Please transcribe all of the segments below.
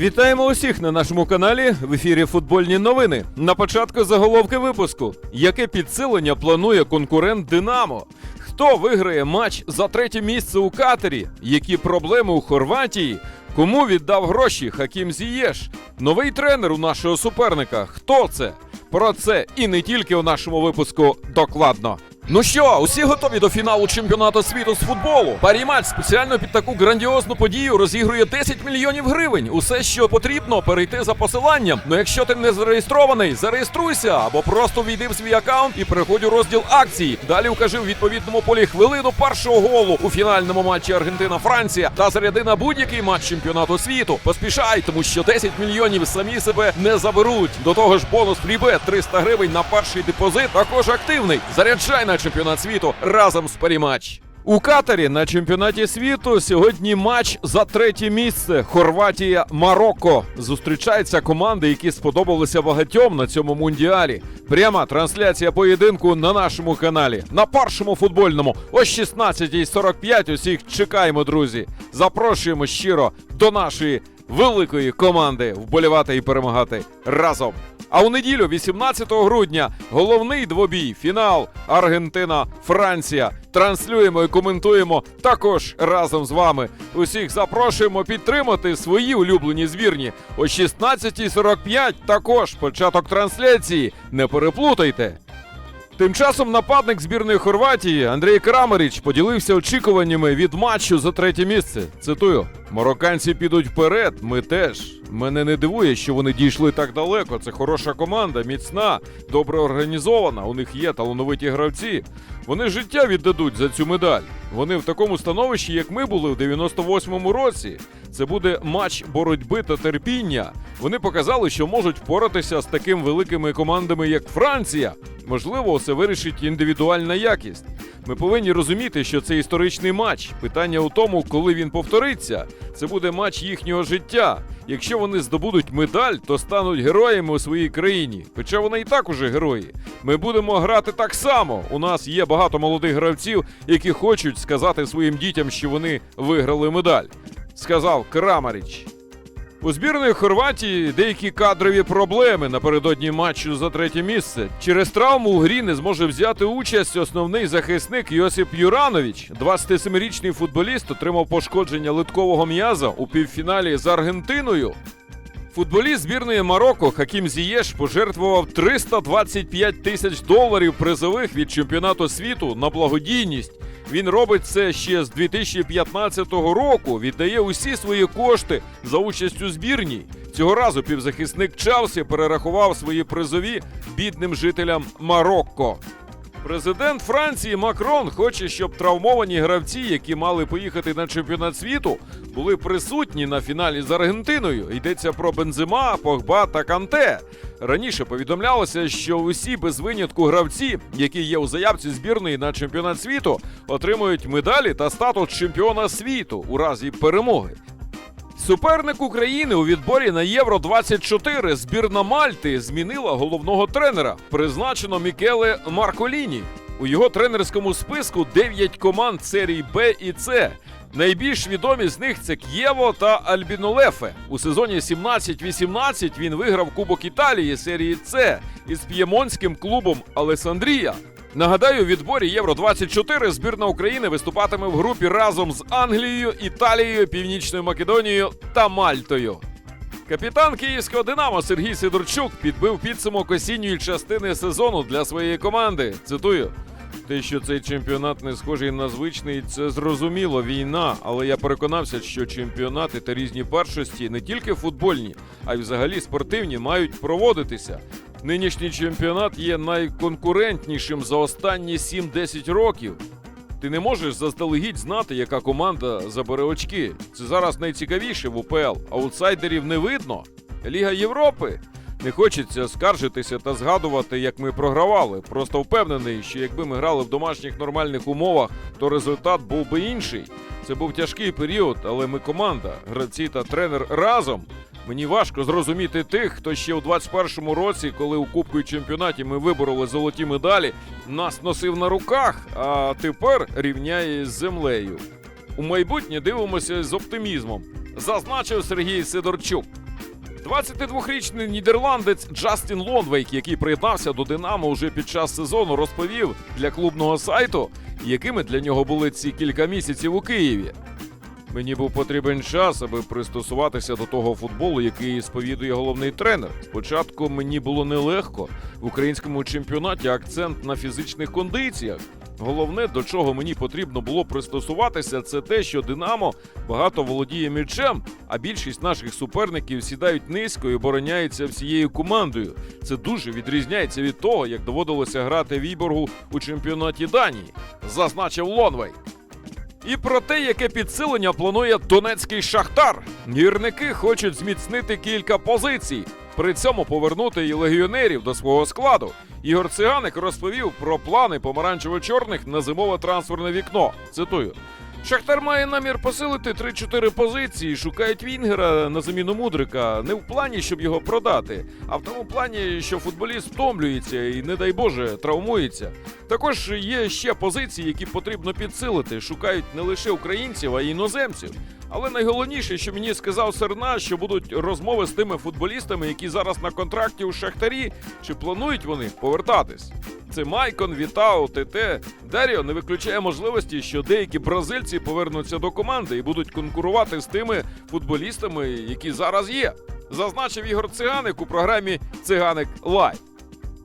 Вітаємо усіх на нашому каналі в ефірі Футбольні новини. На початку заголовки випуску. Яке підсилення планує конкурент Динамо? Хто виграє матч за третє місце у катері? Які проблеми у Хорватії? Кому віддав гроші Хакім Зієш? Новий тренер у нашого суперника. Хто це? Про це і не тільки у нашому випуску докладно. Ну що, усі готові до фіналу чемпіонату світу з футболу? Паріматч спеціально під таку грандіозну подію розігрує 10 мільйонів гривень. Усе, що потрібно, перейти за посиланням. Ну якщо ти не зареєстрований, зареєструйся або просто війди в свій аккаунт і переходь у розділ акції. Далі вкажи в відповідному полі хвилину першого голу у фінальному матчі Аргентина-Франція та заряди на будь-який матч чемпіонату світу. Поспішай, тому що 10 мільйонів самі себе не заберуть. До того ж, бонус фрібет 300 гривень на перший депозит також активний. Заряджай на чемпіонат світу разом з Паріматч. У Катарі на чемпіонаті світу сьогодні матч за третє місце. Хорватія Марокко. Зустрічаються команди, які сподобалися багатьом на цьому мундіалі. Пряма трансляція поєдинку на нашому каналі. На першому футбольному о 16.45 усіх чекаємо, друзі. Запрошуємо щиро до нашої великої команди вболівати і перемагати разом. А у неділю, 18 грудня, головний двобій, фінал Аргентина-Франція. Транслюємо і коментуємо також разом з вами. Усіх запрошуємо підтримати свої улюблені збірні. О 16.45 також початок трансляції. Не переплутайте. Тим часом нападник збірної Хорватії Андрій Крамаріч поділився очікуваннями від матчу за третє місце. Цитую: Марокканці підуть вперед, ми теж. Мене не дивує, що вони дійшли так далеко. Це хороша команда, міцна, добре організована. У них є талановиті гравці. Вони життя віддадуть за цю медаль. Вони в такому становищі, як ми були в 98-му році. Це буде матч боротьби та терпіння. Вони показали, що можуть впоратися з такими великими командами, як Франція. Можливо, це вирішить індивідуальна якість. Ми повинні розуміти, що це історичний матч. Питання у тому, коли він повториться. Це буде матч їхнього життя. Якщо вони здобудуть медаль, то стануть героями у своїй країні. Хоча вони і так уже герої. Ми будемо грати так само. У нас є багато молодих гравців, які хочуть сказати своїм дітям, що вони виграли медаль. Сказав Крамаріч. У збірної Хорватії деякі кадрові проблеми напередодні матчу за третє місце. Через травму у грі не зможе взяти участь основний захисник Йосип Юранович. 27-річний футболіст отримав пошкодження литкового м'яза у півфіналі з Аргентиною. Футболіст збірної Марокко Хакім Зієш пожертвував 325 тисяч доларів призових від чемпіонату світу на благодійність. Він робить це ще з 2015 року. Віддає усі свої кошти за участь у збірній. Цього разу півзахисник Челсі перерахував свої призові бідним жителям Марокко. Президент Франції Макрон хоче, щоб травмовані гравці, які мали поїхати на чемпіонат світу, були присутні на фіналі з Аргентиною. Йдеться про Бензима, Погба та Канте. Раніше повідомлялося, що усі без винятку гравці, які є у заявці збірної на чемпіонат світу, отримують медалі та статус чемпіона світу у разі перемоги. Суперник України у відборі на Євро 24 збірна Мальти змінила головного тренера. Призначено Мікеле Марколіні. У його тренерському списку 9 команд серії Б і С. Найбільш відомі з них це К'єво та Альбінолефе. У сезоні 17-18 він виграв Кубок Італії серії С із п'ємонським клубом Алесандрія. Нагадаю, у відборі Євро 24 збірна України виступатиме в групі разом з Англією, Італією, Північною Македонією та Мальтою. Капітан київського Динамо Сергій Сидорчук підбив підсумок осінньої частини сезону для своєї команди. Цитую. Те, що цей чемпіонат не схожий на звичний, це зрозуміло війна. Але я переконався, що чемпіонати та різні першості не тільки футбольні, а й взагалі спортивні мають проводитися. Нинішній чемпіонат є найконкурентнішим за останні 7-10 років. Ти не можеш заздалегідь знати, яка команда забере очки. Це зараз найцікавіше в УПЛ. Аутсайдерів не видно. Ліга Європи. Не хочеться скаржитися та згадувати, як ми програвали. Просто впевнений, що якби ми грали в домашніх нормальних умовах, то результат був би інший. Це був тяжкий період, але ми команда, гравці та тренер разом. Мені важко зрозуміти тих, хто ще у 21-му році, коли у Кубку і чемпіонаті ми вибороли золоті медалі, нас носив на руках, а тепер рівняє з землею. У майбутнє дивимося з оптимізмом, зазначив Сергій Сидорчук. 22-річний нідерландець Джастін Лонвейк, який приєднався до Динамо уже під час сезону, розповів для клубного сайту, якими для нього були ці кілька місяців у Києві. Мені був потрібен час, аби пристосуватися до того футболу, який сповідує головний тренер. Спочатку мені було нелегко в українському чемпіонаті акцент на фізичних кондиціях. Головне, до чого мені потрібно було пристосуватися, це те, що Динамо багато володіє м'ячем, а більшість наших суперників сідають низько і обороняються всією командою. Це дуже відрізняється від того, як доводилося грати Віборгу у чемпіонаті Данії, зазначив Лонвей. І про те, яке підсилення планує донецький шахтар. Гірники хочуть зміцнити кілька позицій, при цьому повернути і легіонерів до свого складу. Ігор Циганик розповів про плани помаранчево-чорних на зимове трансферне вікно. Цитую. Шахтар має намір посилити 3-4 позиції, шукають Вінгера на заміну Мудрика. Не в плані, щоб його продати, а в тому плані, що футболіст втомлюється і, не дай Боже, травмується. Також є ще позиції, які потрібно підсилити. Шукають не лише українців, а й іноземців. Але найголовніше, що мені сказав Серна, що будуть розмови з тими футболістами, які зараз на контракті у Шахтарі, чи планують вони повертатись. Це Майкон, Вітау, ТТ. Даріо не виключає можливості, що деякі бразильці повернуться до команди і будуть конкурувати з тими футболістами, які зараз є. Зазначив Ігор Циганик у програмі Циганик Лайв.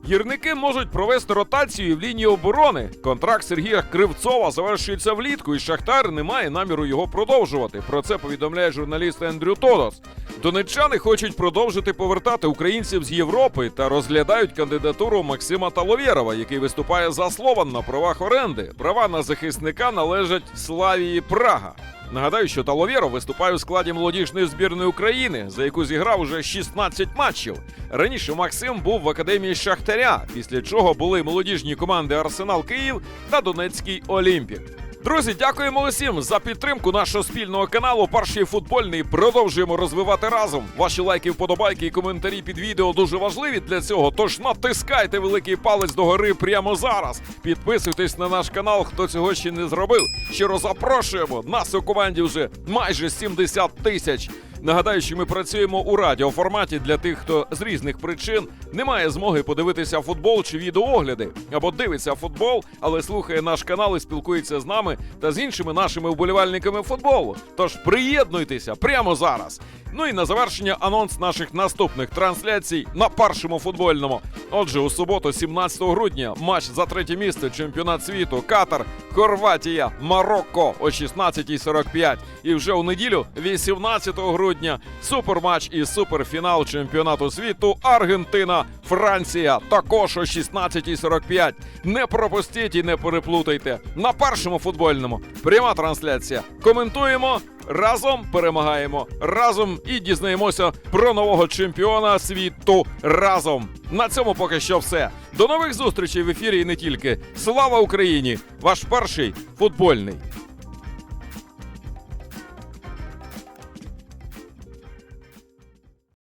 Гірники можуть провести ротацію в лінії оборони. Контракт Сергія Кривцова завершується влітку, і Шахтар не має наміру його продовжувати. Про це повідомляє журналіст Ендрю Тодос. Донеччани хочуть продовжити повертати українців з Європи та розглядають кандидатуру Максима Таловєрова, який виступає за Слован на правах оренди. Права на захисника належать Славії Прага. Нагадаю, що Таловєров виступає у складі молодіжної збірної України, за яку зіграв уже 16 матчів. Раніше Максим був в академії Шахтаря, після чого були молодіжні команди Арсенал Київ та Донецький Олімпік. Друзі, дякуємо усім за підтримку нашого спільного каналу. Перший футбольний продовжуємо розвивати разом. Ваші лайки, вподобайки і коментарі під відео дуже важливі для цього. Тож натискайте великий палець догори прямо зараз. Підписуйтесь на наш канал, хто цього ще не зробив. Щиро запрошуємо. Нас у команді вже майже 70 тисяч. Нагадаю, що ми працюємо у радіоформаті для тих, хто з різних причин не має змоги подивитися футбол чи відеоогляди, або дивиться футбол, але слухає наш канал і спілкується з нами та з іншими нашими вболівальниками футболу. Тож приєднуйтеся прямо зараз. Ну і на завершення анонс наших наступних трансляцій на першому футбольному. Отже, у суботу, 17 грудня, матч за третє місце чемпіонат світу Катар, Хорватія, Марокко о 16.45. І вже у неділю, 18 грудня, суперматч і суперфінал чемпіонату світу Аргентина, Франція. Також о 16.45. Не пропустіть і не переплутайте. На першому футбольному пряма трансляція. Коментуємо. Разом перемагаємо разом і дізнаємося про нового чемпіона світу разом. На цьому поки що все. До нових зустрічей в ефірі і не тільки. Слава Україні! Ваш перший футбольний.